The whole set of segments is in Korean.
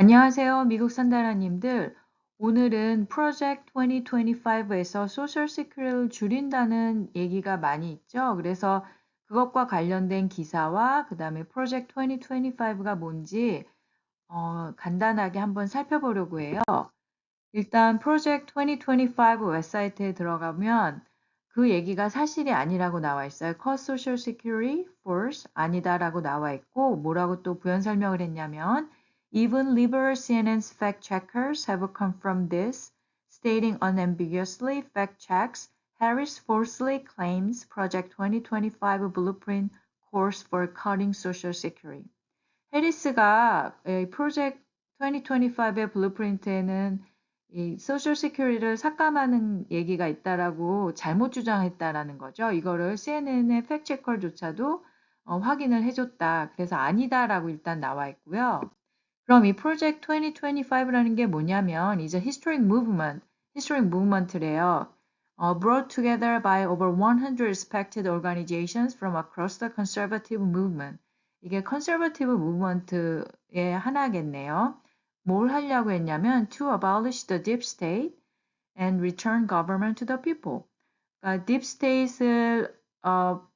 안녕하세요. 미국 산다라님들. 오늘은 프로젝트 2025에서 소셜 시큐리티를 줄인다는 얘기가 많이 있죠. 그래서 그것과 관련된 기사와 그 다음에 프로젝트 2025가 뭔지 어, 간단하게 한번 살펴보려고 해요. 일단 프로젝트 2025 웹사이트에 들어가면 그 얘기가 사실이 아니라고 나와 있어요. Cost Social Security Force 아니다라고 나와 있고 뭐라고 또 부연 설명을 했냐면 Even liberal CNN's fact checkers have confirmed this, stating unambiguously fact checks Harris falsely claims Project 2025 blueprint course for cutting social security. 해리스가 프로젝트 2025의 블루프린트에는 이 소셜 시큐리티를 삭감하는 얘기가 있다라고 잘못 주장했다라는 거죠. 이거를 CNN의 팩체커조차도 어, 확인을 해줬다. 그래서 아니다라고 일단 나와 있고요. 그럼 이 프로젝트 2025라는 게 뭐냐면 이제 historic movement, historic movement래요. Uh, brought together by over 100 respected organizations from across the conservative movement. 이게 conservative movement의 하나겠네요. 뭘 하려고 했냐면 to abolish the deep state and return government to the people. 그러니까 deep state을 어,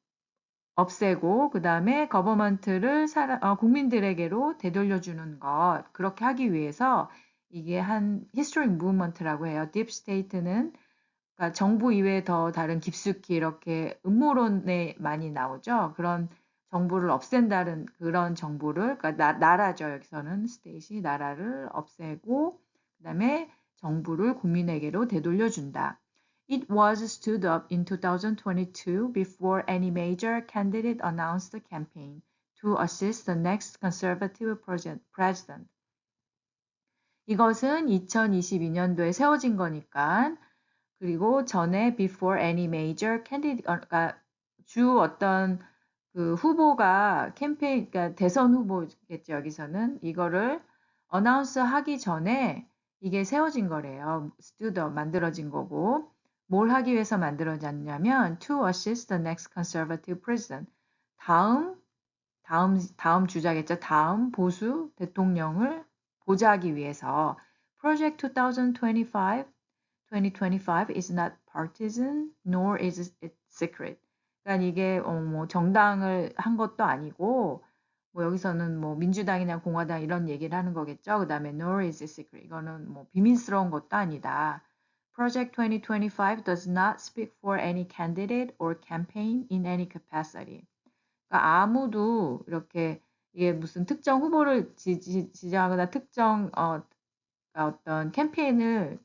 없애고 그 다음에 거버먼트를 어, 국민들에게로 되돌려주는 것 그렇게 하기 위해서 이게 한 히스토릭 무브먼트라고 해요. 딥스테이트는 그러니까 정부 이외에 더 다른 깊숙이 이렇게 음모론에 많이 나오죠. 그런 정부를 없앤다는 그런 정부를 그러니까 나, 나라죠. 여기서는 스테이시 나라를 없애고 그다음에 정부를 국민에게로 되돌려준다. It was stood up in 2022 before any major candidate announced the campaign to assist the next conservative president. 이것은 2022년도에 세워진 거니까 그리고 전에 before any major candidate 그러니까 주 어떤 그 후보가 캠페인 그러니까 대선 후보겠죠 여기서는 이거를 어나운스 하기 전에 이게 세워진 거래요. stood up 만들어진 거고 뭘 하기 위해서 만들어졌냐면 to assist the next conservative president. 다음 다음 다음 주자겠죠. 다음 보수 대통령을 보좌하기 위해서 Project 2025 2025 is not partisan nor is it secret. 그러니까 이게 어, 뭐 정당을 한 것도 아니고 뭐 여기서는 뭐 민주당이나 공화당 이런 얘기를 하는 거겠죠. 그다음에 nor is it secret. 이거는 뭐 비밀스러운 것도 아니다. Project 2025 does not speak for any candidate or campaign in any capacity. 그러니까 아무도 이렇게 이게 무슨 특정 후보를 지지, 지지하거나 특정 어, 어떤 캠페인을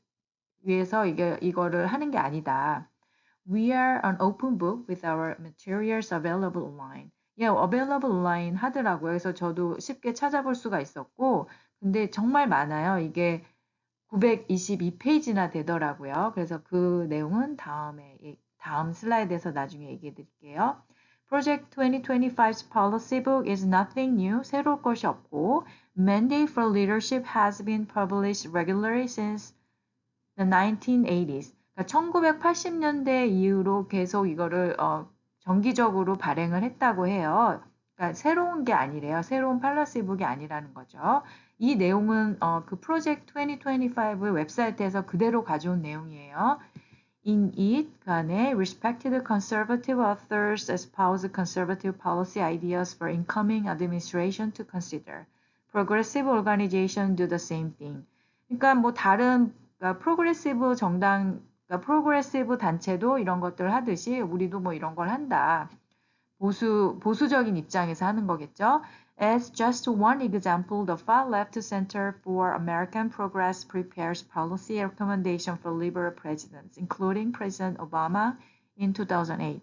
위해서 이게 이거를 하는 게 아니다. We are an open book with our materials available online. 예, available online 하더라고요. 그래서 저도 쉽게 찾아볼 수가 있었고, 근데 정말 많아요. 이게 922페이지나 되더라고요. 그래서 그 내용은 다음에 다음 슬라이드에서 나중에 얘기해 드릴게요. Project 2025's policy book is nothing new. 새로울 것이 없고 Mandate for Leadership has been published regularly since the 1980s. 그러니까 1980년대 이후로 계속 이거를 어, 정기적으로 발행을 했다고 해요. 그러니까 새로운 게 아니래요. 새로운 팔러시북이 아니라는 거죠. 이 내용은 어, 그 프로젝트 2025 웹사이트에서 그대로 가져온 내용이에요. In it, 간에 respected conservative authors espouse conservative policy ideas for incoming administration to consider. Progressive organizations do the same thing. 그러니까 뭐 다른 그러니까 프로그레시브 정당, 그러니까 프로그레시브 단체도 이런 것들을 하듯이 우리도 뭐 이런 걸 한다. 보수 보수적인 입장에서 하는 거겠죠. As just one example, the Far Left Center for American Progress prepares policy recommendation for liberal presidents, including President Obama in 2008.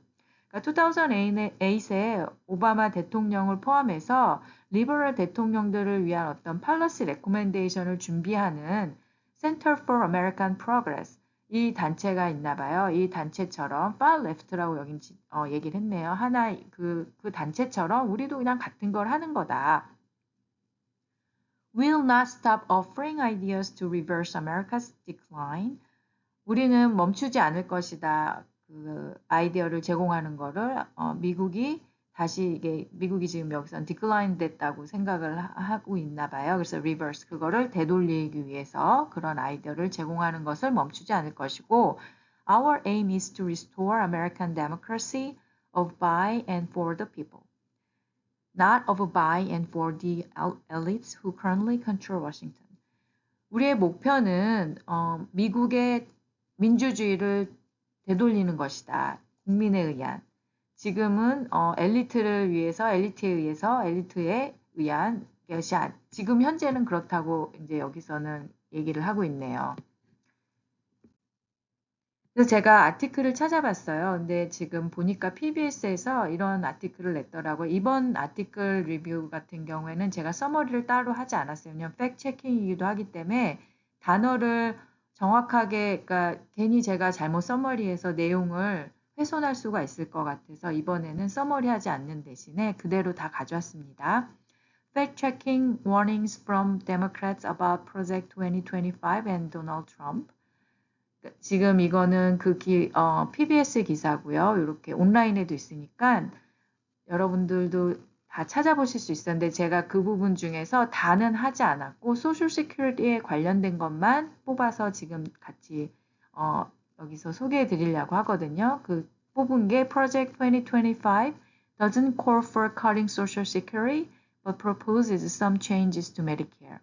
그러니까 2008에 오바마 대통령을 포함해서 리버럴 대통령들을 위한 어떤 팔러시 레코멘데이션을 준비하는 Center for American Progress 이 단체가 있나 봐요. 이 단체처럼 far left라고 여긴 어, 얘기를 했네요. 하나 그, 그 단체처럼 우리도 그냥 같은 걸 하는 거다. Will not stop offering ideas to reverse America's decline. 우리는 멈추지 않을 것이다. 그 아이디어를 제공하는 거를 어, 미국이 다시 이게 미국이 지금 여기서 decline 됐다고 생각을 하- 하고 있나 봐요. 그래서 reverse 그거를 되돌리기 위해서 그런 아이디어를 제공하는 것을 멈추지 않을 것이고 Our aim is to restore American democracy of by and for the people. Not of by and for the el- elites who currently control Washington. 우리의 목표는 어, 미국의 민주주의를 되돌리는 것이다. 국민에 의한. 지금은 어, 엘리트를 위해서, 엘리트에 의해서, 엘리트에 의한 아, 지금 현재는 그렇다고 이제 여기서는 얘기를 하고 있네요. 그래서 제가 아티클을 찾아봤어요. 근데 지금 보니까 PBS에서 이런 아티클을 냈더라고요. 이번 아티클 리뷰 같은 경우에는 제가 서머리를 따로 하지 않았어요. 왜냐면 팩 체킹이기도 하기 때문에 단어를 정확하게, 그러니까 괜히 제가 잘못 서머리해서 내용을 훼손할 수가 있을 것 같아서 이번에는 서머리 하지 않는 대신에 그대로 다 가져왔습니다. Fact checking warnings from Democrats about Project 2025 and Donald Trump. 지금 이거는 그 기, 어, PBS 기사고요. 이렇게 온라인에도 있으니까 여러분들도 다 찾아보실 수 있었는데 제가 그 부분 중에서 다는 하지 않았고 소셜 시큐리티에 관련된 것만 뽑아서 지금 같이 어, 여기서 소개해 드리려고 하거든요. 그 뽑은 게 Project 2025 doesn't call for cutting social security but proposes some changes to Medicare.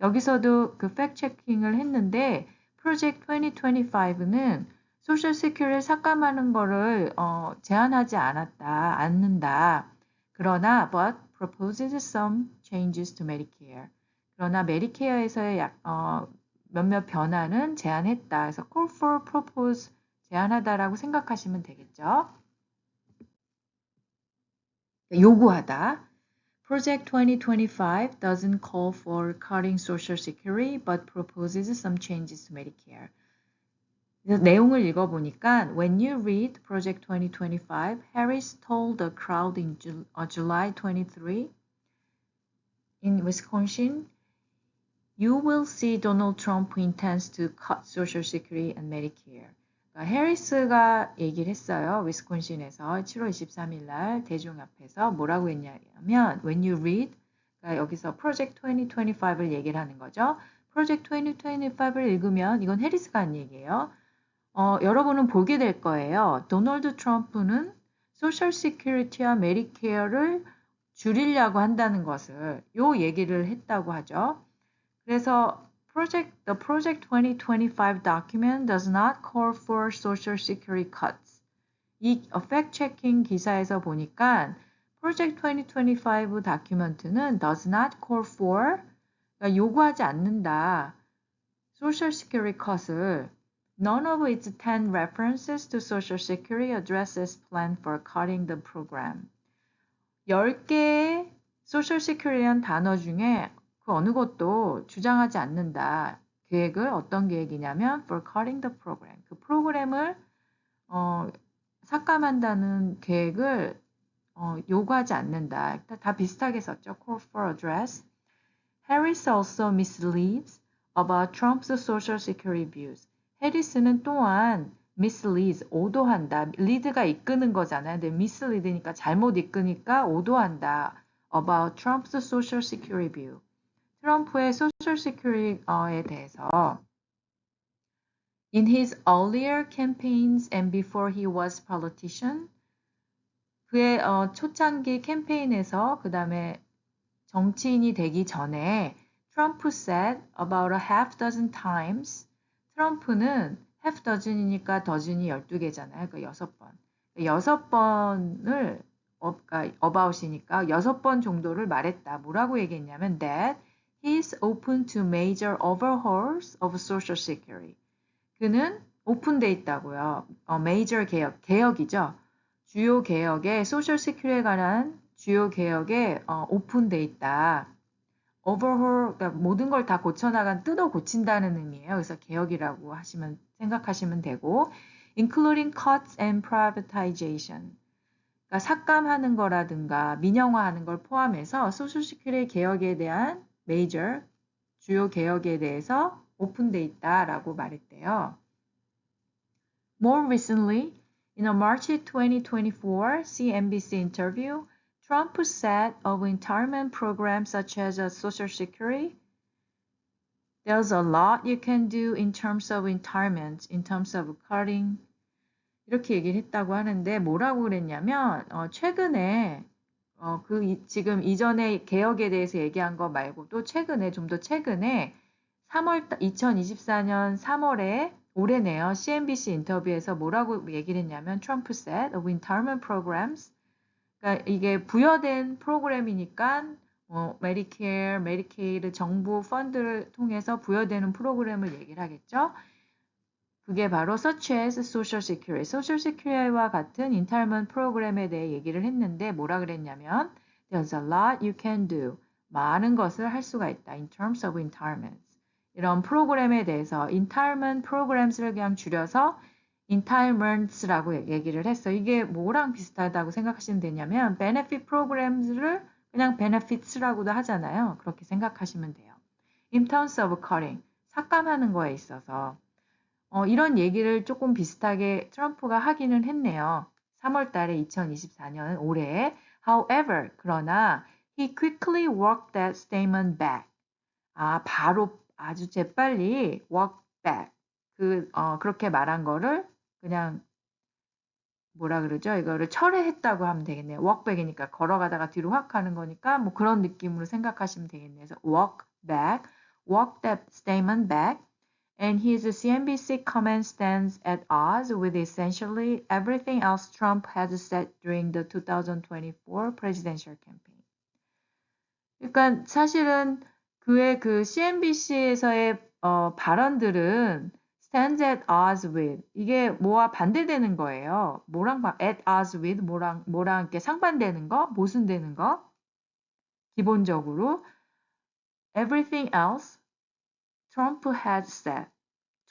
여기서도 그 팩트 체킹을 했는데 프로젝트 2025는 소셜 세큐를 삭감하는 거를 어, 제한하지 않았다, 않는다. 그러나 but proposes some changes to Medicare. 그러나 메디케어에서의 약, 어, 몇몇 변화는 제한했다. 그래서 call for propose 제한하다라고 생각하시면 되겠죠. 요구하다. Project 2025 doesn't call for cutting Social Security but proposes some changes to Medicare. 그래서 내용을 읽어보니까 When you read Project 2025, Harris told the crowd in Ju- uh, July 23 in Wisconsin, you will see Donald Trump intends to cut Social Security and Medicare. 그러니까 해리스가 얘기를 했어요. 위스콘신에서 7월 23일 날 대중 앞에서 뭐라고 했냐면 when you read 그러니까 여기서 Project 2025를 얘기를 하는 거죠. Project 2025를 읽으면 이건 해리스가 한 얘기예요. 어, 여러분은 보게 될 거예요. 도널드 트럼프는 소셜 시큐리티와 메디케어를 줄이려고 한다는 것을 요 얘기를 했다고 하죠. 그래서 project, the project 2025 document does not call for social security cuts. 이 fact checking 기사에서 보니까 project 2025 다큐멘트는 does not call for 그러니까 요구하지 않는다. social security cut을 None of its 10 references to Social Security addresses plan for cutting the program. 10개의 Social Security라는 단어 중에 그 어느 것도 주장하지 않는다. 계획을 어떤 계획이냐면 for cutting the program. 그 프로그램을 어, 삭감한다는 계획을 어, 요구하지 않는다. 다, 다 비슷하게 썼죠. Call for address. Harris also misleads about Trump's social security views. 해리스는 또한 misleads, 오도한다. lead가 이끄는 거잖아요. 근데 mislead니까 잘못 이끄니까 오도한다. about Trump's social security view. 트럼프의 소셜 시큐리티에 대해서 In his earlier campaigns and before he was politician, 그의 어, 초창기 캠페인에서 그 다음에 정치인이 되기 전에 트럼프 said about a half dozen times 트럼프는 half dozen이니까 더즌이 12개잖아요. 그 여섯 번. 여섯 번을 어, 그러니까 about이니까 여섯 번 정도를 말했다. 뭐라고 얘기했냐면 that he is open to major overhauls of social security. 그는 오픈돼 있다고요. 어, major 개혁, 개혁이죠. 주요 개혁에 social security에 관한 주요 개혁에 어, 오픈돼 있다. overhaul, 그러니까 모든 걸 다 고쳐나간 뜯어 고친다는 의미예요. 그래서 개혁이라고 하시면 생각하시면 되고, including cuts and privatization. 그러니까 삭감하는 거라든가 민영화하는 걸 포함해서 소셜 시큐리티 개혁에 대한 major 주요 개혁에 대해서 오픈돼 있다라고 말했대요. More recently, in a March 2024 CNBC interview, Trump said of retirement programs such as Social Security, there's a lot you can do in terms of retirement, in terms of cutting. 이렇게 얘기를 했다고 하는데 뭐라고 그랬냐면 어, 최근에 어, 그 이, 지금 이전에 개혁에 대해서 얘기한 거 말고도 최근에 좀 더 최근에 3월 2024년 3월에 올해네요. CNBC 인터뷰에서 뭐라고 얘기를 했냐면 트럼프 said of retirement programs 그러니까 이게 부여된 프로그램이니까 어, 메디케어, 메디케이드 정부 펀드를 통해서 부여되는 프로그램을 얘기를 하겠죠. 그게 바로 such as Social Security, Social Security와 같은 인탈먼트 프로그램에 대해 얘기를 했는데 뭐라 그랬냐면 There's a lot you can do. 많은 것을 할 수가 있다. In terms of entitlements. 이런 프로그램에 대해서 entitlement programs를 그냥 줄여서 entitlements라고 얘기를 했어. 이게 뭐랑 비슷하다고 생각하시면 되냐면 benefit programs를 그냥 benefits라고도 하잖아요. 그렇게 생각하시면 돼요. In terms of cutting, 삭감하는 거에 있어서 어, 이런 얘기를 조금 비슷하게 트럼프가 하기는 했네요. 3월 달에 2024년 올해. However, 그러나 he quickly worked that statement back. 아, 바로 아주 재빨리 walk back. 그, 어, 그렇게 말한 거를 그냥 뭐라 그러죠? 이거를 철회했다고 하면 되겠네요. walk back이니까 걸어가다가 뒤로 확 하는 거니까 뭐 그런 느낌으로 생각하시면 되겠네요. 그래서 walk back, walk that statement back. And his CNBC comment stands at odds with essentially everything else Trump has said during the 2024 presidential campaign. 그러니까 사실은 그의 그 CNBC에서의 어, 발언들은 stands at odds with 이게 뭐와 반대되는 거예요. 뭐랑 at odds with 뭐랑 뭐랑 이렇게 상반되는 거, 모순되는 거. 기본적으로 everything else Trump has said.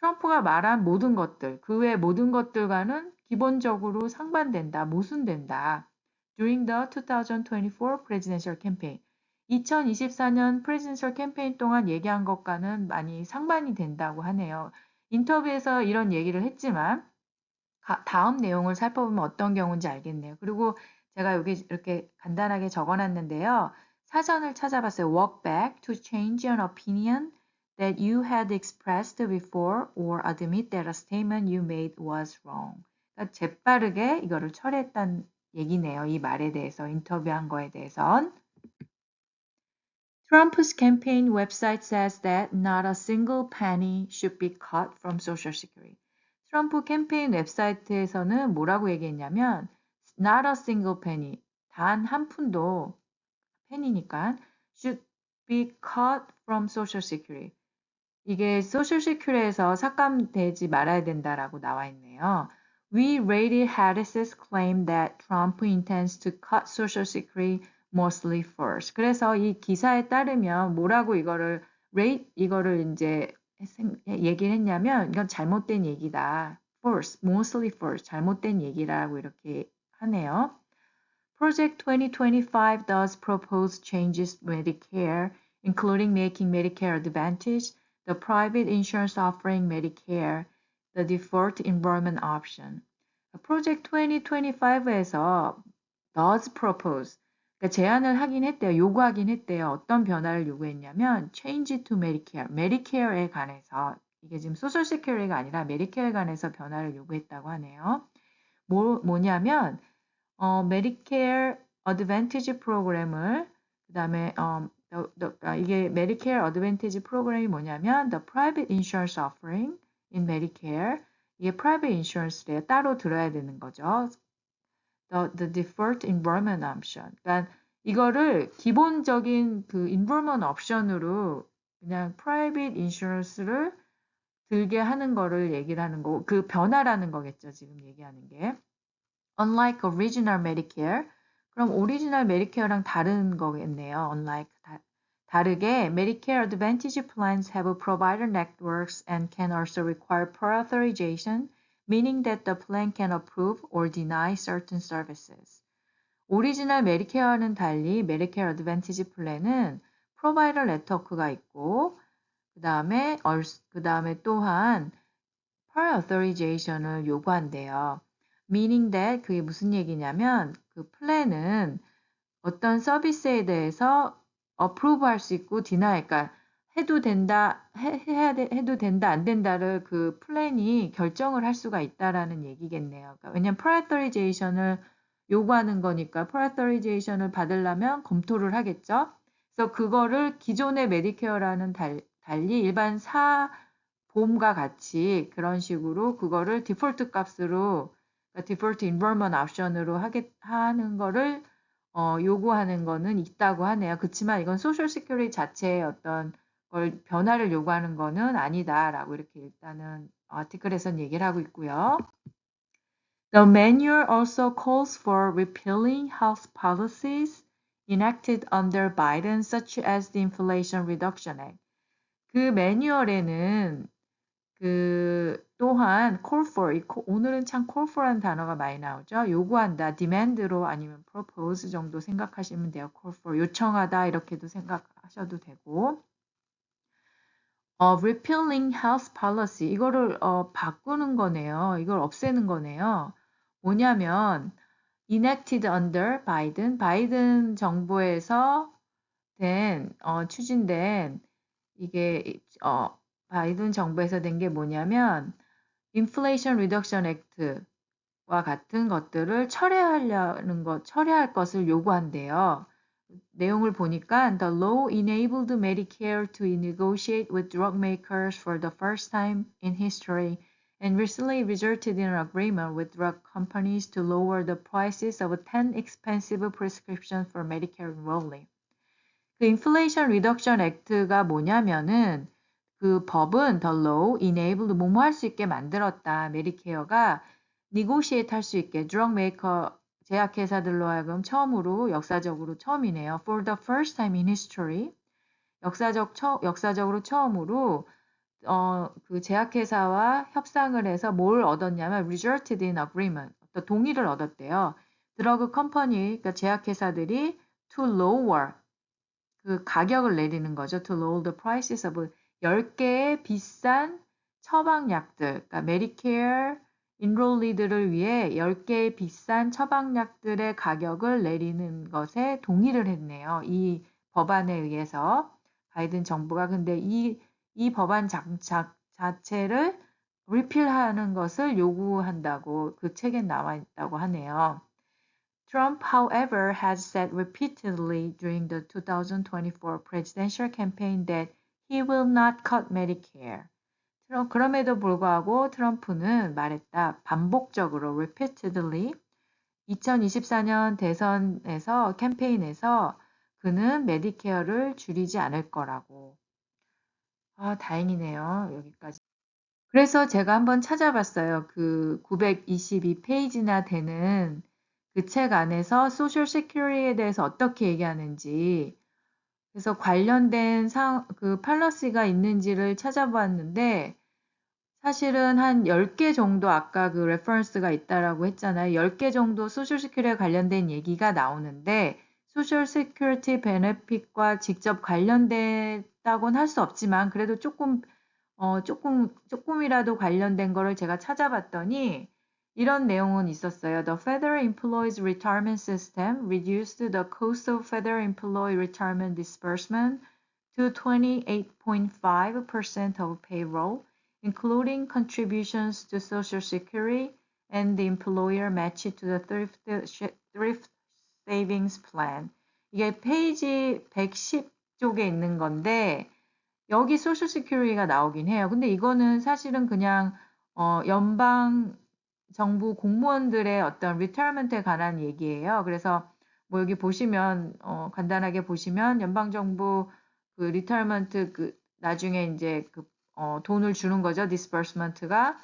트럼프가 말한 모든 것들, 그 외 모든 것들과는 기본적으로 상반된다, 모순된다. During the 2024 presidential campaign. 2024년 presidential campaign 동안 얘기한 것과는 많이 상반이 된다고 하네요. 인터뷰에서 이런 얘기를 했지만 다음 내용을 살펴보면 어떤 경우인지 알겠네요. 그리고 제가 여기 이렇게 간단하게 적어놨는데요. 사전을 찾아봤어요. Walk back to change an opinion that you had expressed before or admit that a statement you made was wrong. 그러니까 재빠르게 이거를 철회했다는 얘기네요. 이 말에 대해서 인터뷰한 거에 대해선. Trump's campaign website says that not a single penny should be cut from Social Security. 트럼프 캠페인 웹사이트에서는 뭐라고 얘기했냐면 not a single penny 단 한 푼도 펜이니까 should be cut from Social Security 이게 소셜 시큐리에서 삭감되지 말아야 된다라고 나와 있네요. We rated Harris's claim that Trump intends to cut Social Security mostly first. 그래서 이 기사에 따르면 뭐라고 이거를 rate 이거를 이제 얘기를 했냐면 이건 잘못된 얘기다. first, mostly first, 잘못된 얘기라고 이렇게 하네요. Project 2025 does propose changes to Medicare, including making Medicare Advantage the private insurance offering Medicare, the default enrollment option. Project 2025에서 does propose 그러니까 제안을 하긴 했대요. 요구하긴 했대요. 어떤 변화를 요구했냐면 change to Medicare, Medicare에 관해서 이게 지금 Social Security가 아니라 Medicare에 관해서 변화를 요구했다고 하네요. 뭐, 뭐냐면 어, Medicare Advantage 프로그램을 그 다음에 어, 아, 이게 Medicare Advantage 프로그램이 뭐냐면 the private insurance offering in Medicare 이게 private insurance래요. 따로 들어야 되는 거죠. The, the default enrollment option. 그러니까 이거를 기본적인 그 enrollment option으로 그냥 private insurance를 들게 하는 거를 얘기를 하는 거고 그 변화라는 거겠죠. 지금 얘기하는 게. Unlike original Medicare, 그럼 오리지널 메디케어랑 다른 거겠네요. Unlike 다, 다르게 Medicare Advantage plans have provider networks and can also require prior authorization, meaning that the plan can approve or deny certain services. 오리지널 메디케어와는 달리 메디케어 어드밴티지 플랜은 프로바이더 네트워크가 있고 그 다음에 그 다음에 또한 prior authorization을 요구한대요. meaning that 그게 무슨 얘기냐면 그 플랜은 어떤 서비스에 대해서 approve 할수 있고 deny, 그러니까 해도 된다, 해, 해야 돼, 해도 된다, 안 된다를 그 플랜이 결정을 할 수가 있다라는 얘기겠네요. 그러니까 왜냐면 프라이터리제이션을 요구하는 거니까 프라이터리제이션을 받으려면 검토를 하겠죠. 그래서 그거를 기존의 메디케어라는 달, 달리 일반 사 보험과 같이 그런 식으로 그거를 디폴트 값으로 디폴트 인볼먼 옵션으로 하게 하는 거를 어, 요구하는 거는 있다고 하네요. 그렇지만 이건 소셜 시큐리티 자체의 어떤 걸 변화를 요구하는 거는 아니다라고 이렇게 일단은 아티클에선 얘기를 하고 있고요. The manual also calls for repealing health policies enacted under Biden, such as the Inflation Reduction Act. 그 매뉴얼에는 그 또한 call for, 오늘은 참 call for라는 단어가 많이 나오죠. 요구한다, demand로 아니면 propose 정도 생각하시면 돼요. call for, 요청하다 이렇게도 생각하셔도 되고. 어, repealing health policy 이거를 어, 바꾸는 거네요. 이걸 없애는 거네요. 뭐냐면 enacted under Biden, 바이든 정부에서 된 어, 추진된 이게 어, 바이든 정부에서 된게 뭐냐면 Inflation Reduction Act와 같은 것들을 철회하려는 것, 철회할 것을 요구한대요. 내용을 보니까 the law enabled Medicare to negotiate with drug makers for the first time in history and recently resulted in an agreement with drug companies to lower the prices of 10 expensive prescriptions for Medicare enrolling. 그 Inflation Reduction Act가 뭐냐면은 그 법은 the law enabled 뭐뭐 할 수 있게 만들었다. 메디케어가 negotiate 할 수 있게 drug maker 제약회사들로 하여금 처음으로 역사적으로 처음이네요. For the first time in history 역사적 처, 역사적으로 처음으로 어, 그 제약회사와 협상을 해서 뭘 얻었냐면 resulted in agreement 어떤 동의를 얻었대요. 드러그 컴퍼니 그러니까 제약회사들이 to lower 그 가격을 내리는 거죠. to lower the prices of 10개의 비싼 처방약들, 그러니까 메디케어 인롤리들을 위해 10개의 비싼 처방약들의 가격을 내리는 것에 동의를 했네요. 이 법안에 의해서 바이든 정부가 근데 이, 이 법안 장착 자체를 리필하는 것을 요구한다고 그 책에 나와 있다고 하네요. Trump, however, has said repeatedly during the 2024 presidential campaign that he will not cut Medicare. 그럼에도 불구하고 트럼프는 말했다. 반복적으로 repeatedly 2024년 대선에서 캠페인에서 그는 메디케어를 줄이지 않을 거라고. 아, 다행이네요. 여기까지. 그래서 제가 한번 찾아봤어요. 그 922페이지나 되는 그 책 안에서 소셜 시큐리티에 대해서 어떻게 얘기하는지 그래서 관련된 상, 그 팔러시가 있는지를 찾아봤는데 사실은 한 10개 정도 아까 그 레퍼런스가 있다라고 했잖아요. 10개 정도 소셜 시큐리티에 관련된 얘기가 나오는데 소셜 시큐리티 베네핏과 직접 관련됐다고는 할 수 없지만 그래도 조금 어 조금 조금이라도 관련된 거를 제가 찾아봤더니 이런 내용은 있었어요. The Federal Employees Retirement System reduced the cost of federal employee retirement disbursement to 28.5% of payroll, including contributions to Social Security and the employer match to the thrift, thrift savings plan. 이게 페이지 110쪽에 있는 건데 여기 소셜 시큐리티가 나오긴 해요. 근데 이거는 사실은 그냥 어, 연방 정부 공무원들의 어떤 리타이먼트에 관한 얘기예요. 그래서 뭐 여기 보시면 어, 간단하게 보시면 연방 정부 그 리타이먼트 그 나중에 이제 그 어, 돈을 주는 거죠. 디스버스먼트가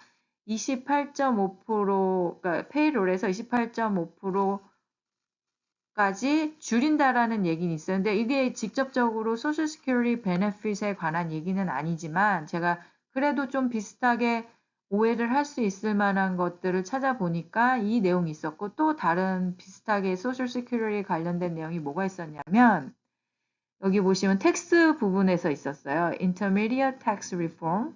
28.5% 그러니까 페이롤에서 28.5% 까지 줄인다라는 얘기는. 근데 이게 직접적으로 소셜 시큐리티 베네핏에 관한 얘기는 아니지만 제가 그래도 좀 비슷하게 오해를 할 수 있을 만한 것들을 찾아보니까 이 내용이 있었고 또 다른 비슷하게 소셜 시큐리티 관련된 내용이 뭐가 있었냐면 여기 보시면 텍스 부분에서 있었어요. Intermediate Tax Reform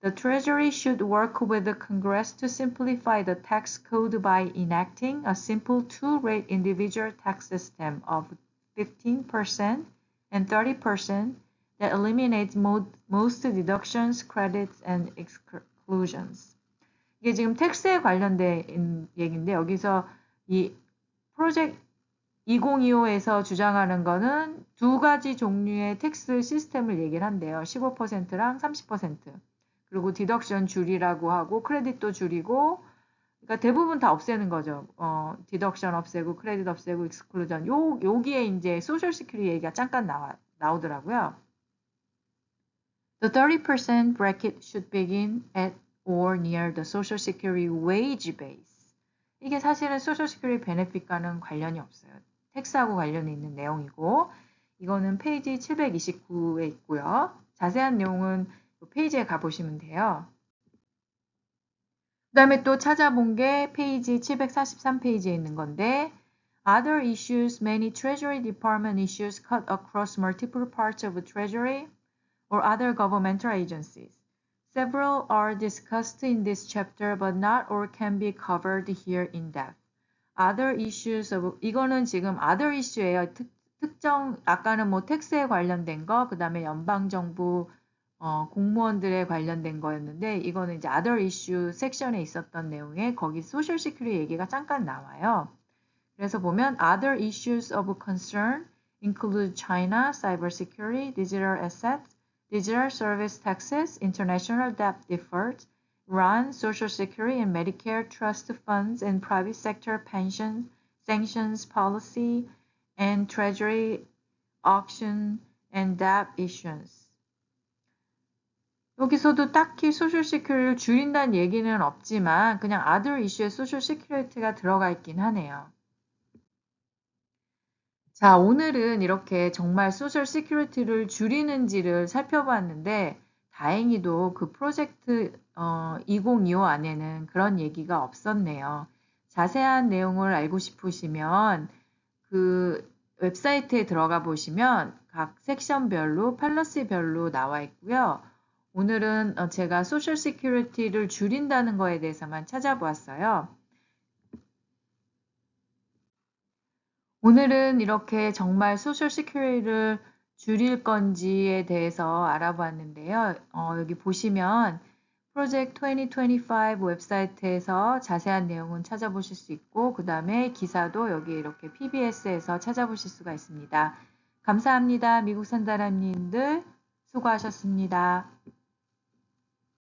The Treasury should work with the Congress to simplify the tax code by enacting a simple two-rate individual tax system of 15% and 30% that eliminates mo- most deductions, credits, and exclusions. 이게 지금 텍스에 관련된 얘기인데 여기서 이 프로젝트 2025에서 주장하는 거는 두 가지 종류의 텍스 시스템을 얘기를 한대요. 15%랑 30%. 그리고 디덕션 줄이라고 하고 크레딧도 줄이고 그러니까 대부분 다 없애는 거죠. 어, 디덕션 없애고 크레딧 없애고 익스클루전. 요 여기에 이제 소셜 시큐리티 얘기가 잠깐 나와 나오더라고요. The 30% bracket should begin at or near the social security wage base. 이게 사실은 소셜 시큐리티 베네핏과는 관련이 없어요. 텍스하고 관련이 있는 내용이고 이거는 페이지 729에 있고요. 자세한 내용은 페이지에 가보시면 돼요. 그 다음에 또 찾아본 게 페이지 743페이지에 있는 건데 Other issues, many Treasury Department issues cut across multiple parts of Treasury or other governmental agencies. Several are discussed in this chapter, but not all can be covered here in depth. Other issues of 이거는 지금 other issue예요. 특, 특정 아까는 뭐 텍스에 관련된 거, 그 다음에 연방 정부 어, 공무원들에 관련된 거였는데 이거는 이제 other issue 섹션에 있었던 내용에 거기 소셜 시큐리티 얘기가 잠깐 나와요. 그래서 보면 other issues of concern include China, cybersecurity, digital assets, digital service taxes, international debt deferred, Iran, social security and Medicare trust funds and private sector pension sanctions policy and treasury auction and debt issuance. 여기서도 딱히 소셜 시큐리티를 줄인다는 얘기는 없지만 그냥 other issue에 소셜 시큐리티가 들어가 있긴 하네요. 자, 오늘은 이렇게 정말 소셜 시큐리티를 줄이는지를 살펴봤는데 다행히도 그 프로젝트 어, 2025 안에는 그런 얘기가 없었네요. 자세한 내용을 알고 싶으시면 그 웹사이트에 들어가 보시면 각 섹션별로 팔러시별로 나와 있고요. 오늘은 어, 제가 소셜 시큐리티를 줄인다는 거에 대해서만 찾아보았어요. 오늘은 이렇게 정말 소셜 시큐리티를 줄일 건지에 대해서 알아봤는데요. 어, 여기 보시면 프로젝트 2025 웹사이트에서 자세한 내용은 찾아보실 수 있고 그 다음에 기사도 여기 이렇게 PBS에서 찾아보실 수가 있습니다. 감사합니다. 미국 산다람님들 수고하셨습니다.